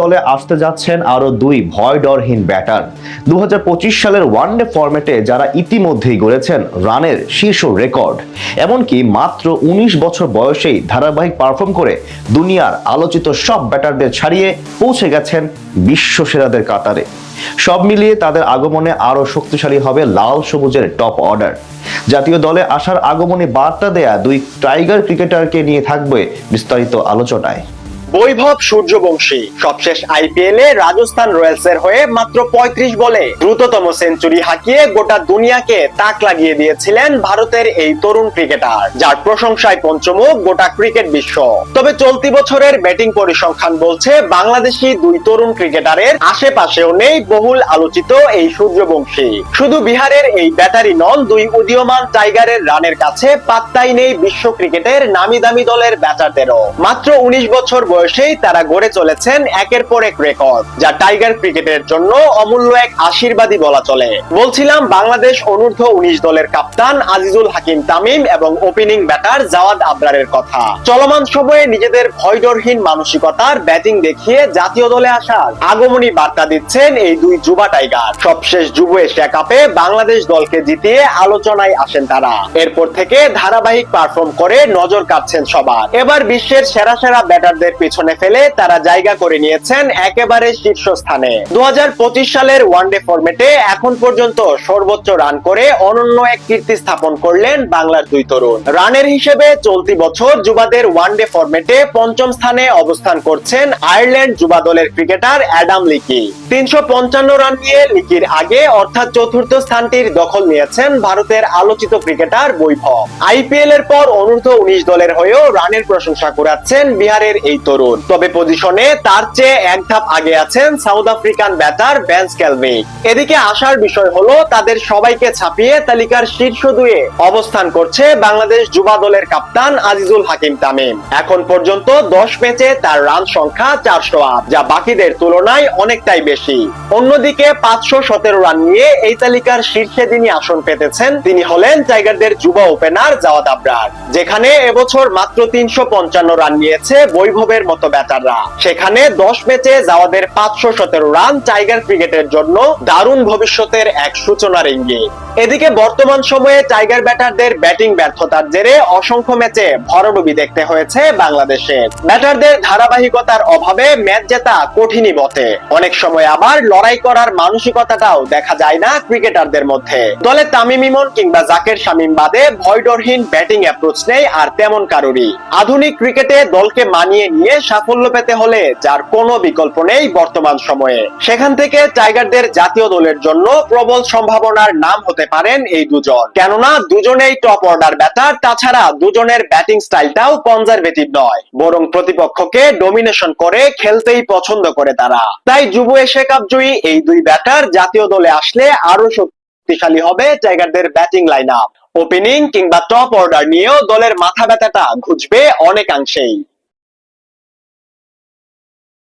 দলে আসতে যাচ্ছেন আরও দুই ভয় ডরহীন ব্যাটার। দুই হাজার পঁচিশ সালের ওয়ানডে ফরম্যাটে যারা ইতিমধ্যেই গড়েছেন রানের শীর্ষ রেকর্ড, এমনকি মাত্র ১৯ বছর বয়সেই ধারাবাহিক পারফর্ম করে দুনিয়ার আলোচিত সব ব্যাটারদের ছাড়িয়ে পৌঁছে গেছেন বিশ্ব সেরাদের কাতারে। সব মিলিয়ে তাদের আগমনে আরও শক্তিশালী হবে লাল সবুজের টপ অর্ডার। জাতীয় দলে আসার আগমনে বার্তা দেয়া দুই টাইগার ক্রিকেটারকে নিয়ে থাকবে বিস্তারিত আলোচনায়। বৈভব সূর্যবংশী। সবশেষ আইপিএল এ রাজস্থান রয়্যালস এর হয়ে মাত্র ৩৫ বলে দ্রুততম সেঞ্চুরি হাঁকিয়ে গোটা দুনিয়াকে তাক লাগিয়ে দিয়েছিলেন ভারতের এই তরুণ ক্রিকেটার, যার প্রশংসায় পঞ্চমুখ গোটা ক্রিকেট বিশ্ব। তবে চলতি বছরের ব্যাটিং পরিসংখ্যান বলছে, বাংলাদেশি দুই তরুণ ক্রিকেটারের আশেপাশেও নেই বহুল আলোচিত এই সূর্যবংশী। শুধু বিহারের এই ব্যাটারি নন, দুই উদীয়মান টাইগারের রানের কাছে পাত্তাই নেই বিশ্ব ক্রিকেটের নামি দামি দলের ব্যাটারদেরও। মাত্র উনিশ বছর বয়সেই তারা গড়ে চলেছেন একের পর এক রেকর্ড যা টাইগার ক্রিকেটের জন্য অমূল্য এক আশীর্বাদী বলা চলে। বলছিলাম বাংলাদেশ অনূর্ধ্ব উনিশ দলের কাপ্তান আজিজুল হাকিম তামিম এবং ওপেনিং ব্যাটার জাওয়াদ আবরারের কথা। চলমান সময়ে নিজেদের ভয়ডরহীন মানসিকতার ব্যাটিং দেখিয়ে জাতীয় দলে আসার আগমনী বার্তা দিচ্ছেন এই দুই যুবা টাইগার সবশেষ যুব এশিয়া কাপে বাংলাদেশ দলকে জিতিয়ে আলোচনায় আসেন তারা। এরপর থেকে ধারাবাহিক পারফর্ম করে নজর কাটছেন সবার। এবার বিশ্বের সেরা সেরা ব্যাটারদের পিছনে ফেলে তারা জায়গা করে নিয়েছেন একেবারে শীর্ষস্থানে। দু সালের ওয়ানডে ফরম্যাটে এখন পর্যন্ত সর্বোচ্চ রান করে অনন্য এক কীর্তি স্থাপন করলেন বাংলার দুই তরুণ। রানের হিসেবে চলতি বছর যুবাদের ওয়ানডে ফরম্যাটে পঞ্চম স্থানে অবস্থান করছেন আয়ারল্যান্ড যুবা দলের ক্রিকেটার অ্যাডাম লিকি। তিনশো পঞ্চান্ন রান নিয়ে আগে, অর্থাৎ চতুর্থ স্থানটির দখল নিয়েছেন ভারতের আলোচিত ক্রিকেটার বৈভব। আইপিএল এর পর অনূর্ধ্ব উনিশ দলের হয়েও রানের প্রশংসা করাচ্ছেন বিহারের এই তরুণ। তবে পজিশনে তার চেয়ে এক ধাপ আগে আছেন সাউথ আফ্রিকান ব্যাটার ব্যান্স এদিকে আসার বিষয় হলো, তাদের সবাইকে ছাপিয়ে তালিকার শীর্ষ দুয়ে অবস্থান করছে বাংলাদেশ যুবা দলের কাপ্তান আজিজুল হাকিম তামিম। এখন পর্যন্ত দশ ম্যাচে তার রান সংখ্যা চারশো আট, যা বাকিদের তুলনায় অনেকটাই বেশি। অন্যদিকে পাঁচশো সতেরো রান নিয়ে এই তালিকার শীর্ষে যিনি আসন পেতেছেন, তিনি হলেন টাইগারদের যুবা ওপেনার জাওয়াদ আবরার, যেখানে এবছর মাত্র তিনশো পঞ্চান্ন রান নিয়েছে বৈভবের মতো ব্যাটাররা। সেখানে দশ ম্যাচে জাওয়াদের পাঁচশো সতেরো রান টাইগার ক্রিকেটের জন্য দারুণ ভবিষ্যতের এক সূচনার ইঙ্গিত। এদিকে বর্তমান সময়ে টাইগার ব্যাটারদের ব্যাটিং ব্যর্থতার জেরে অসংখ্য ম্যাচে ভরডুবি দেখতে হয়েছে বাংলাদেশের। ব্যাটারদের ধারাবাহিকতার অভাবে ম্যাচ জেতা কঠিনই বটে। অনেক সময় আবার লড়াই করার মানসিকতাটাও দেখা যায় না ক্রিকেটারদের মধ্যে। দলে তামিম ইমন কিংবা জাকের শামীম বাদে ভয়ডরহীন ব্যাটিং অ্যাপ্রোচ নেই আর তেমন কারোরই। আধুনিক ক্রিকেটে দলকে মানিয়ে নিয়ে সাফল্য পেতে হলে যার কোনো বিকল্প নেই বর্তমান সময়ে। সেখান থেকে টাইগারদের জাতীয় দলের জন্য প্রবল সম্ভাবনার নাম হতে পারেন এই দুজন। কেননা দুজনেই টপ অর্ডার ব্যাটার তাছাড়া দুজনের ব্যাটিং স্টাইলটাও কনজারভেটিভ নয়। বরং প্রতিপক্ষকে ডোমিনেশন করে খেলতেই পছন্দ করে তারা। তাই যুব এশিয়া কাপ জয়ী এই দুই ব্যাটার জাতীয় দলে আসলে আরও শক্তিশালী হবে টাইগারদের ব্যাটিং লাইন আপ ওপেনিং কিংবা টপ অর্ডার নিয়েও দলের মাথা ব্যথাটা ঘুচবে অনেকাংশেই।